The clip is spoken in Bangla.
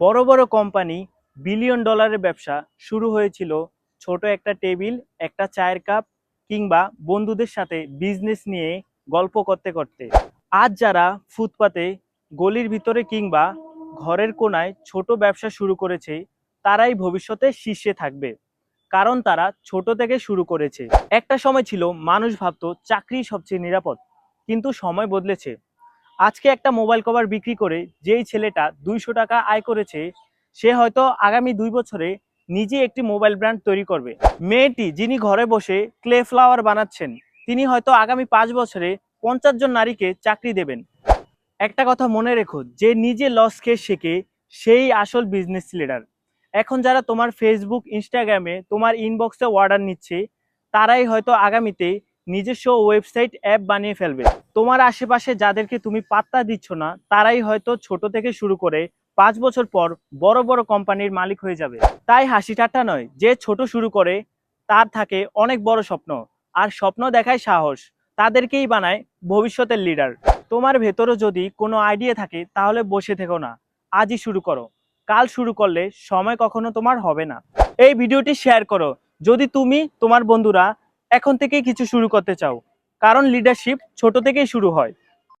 বড় বড় কোম্পানি বিলিয়ন ডলারের ব্যবসা শুরু হয়েছিল ছোট একটা টেবিল, একটা চায়ের কাপ কিংবা বন্ধুদের সাথে বিজনেস নিয়ে গল্প করতে করতে। আজ যারা ফুটপাতে, গলির ভিতরে কিংবা ঘরের কোনায় ছোট ব্যবসা শুরু করেছে, তারাই ভবিষ্যতে শীর্ষে থাকবে। কারণ তারা ছোট থেকে শুরু করেছে। একটা সময় ছিল মানুষ ভাবতো চাকরি সবচেয়ে নিরাপদ, কিন্তু সময় বদলেছে। আজকে একটা মোবাইল কভার বিক্রি করে যেই ছেলেটা দুইশো টাকা আয় করেছে, সে হয়তো আগামী দুই বছরে নিজে একটি মোবাইল ব্র্যান্ড তৈরি করবে। মেয়েটি যিনি ঘরে বসে ক্লে ফ্লাওয়ার বানাচ্ছেন, তিনি হয়তো আগামী পাঁচ বছরে পঞ্চাশ জন নারীকে চাকরি দেবেন। একটা কথা মনে রেখো, যে নিজে লস খেয়ে শেখে সেই আসল বিজনেস লিডার এখন যারা তোমার ফেসবুক ইনস্টাগ্রামে তোমার ইনবক্সে অর্ডার নিচ্ছে, তারাই হয়তো আগামীতে নিজস্ব ওয়েবসাইট অ্যাপ বানিয়ে ফেলবে। তোমার আশেপাশে যাদেরকে তুমি পাত্তা দিচ্ছ না, তারাই হয়তো ছোট থেকে শুরু করে পাঁচ বছর পর বড় বড় কোম্পানির মালিক হয়ে যাবে। তাই হাসি ঠাট্টা নয়, যে ছোট শুরু করে, তার থাকে অনেক বড় স্বপ্ন। আর স্বপ্ন দেখায় সাহস, তাদেরকেই বানায় ভবিষ্যতের লিডার। তোমার ভেতরও যদি কোনো আইডিয়া থাকে, তাহলে বসে থেকো না। আজই শুরু করো। কাল শুরু করলে সময় কখনো তোমার হবে না। এই ভিডিওটি শেয়ার করো। যদি তুমি, তোমার বন্ধুরা এখন থেকেই কিছু শুরু করতে চাও। কারণ লিডারশিপ ছোট থেকেই শুরু হয়।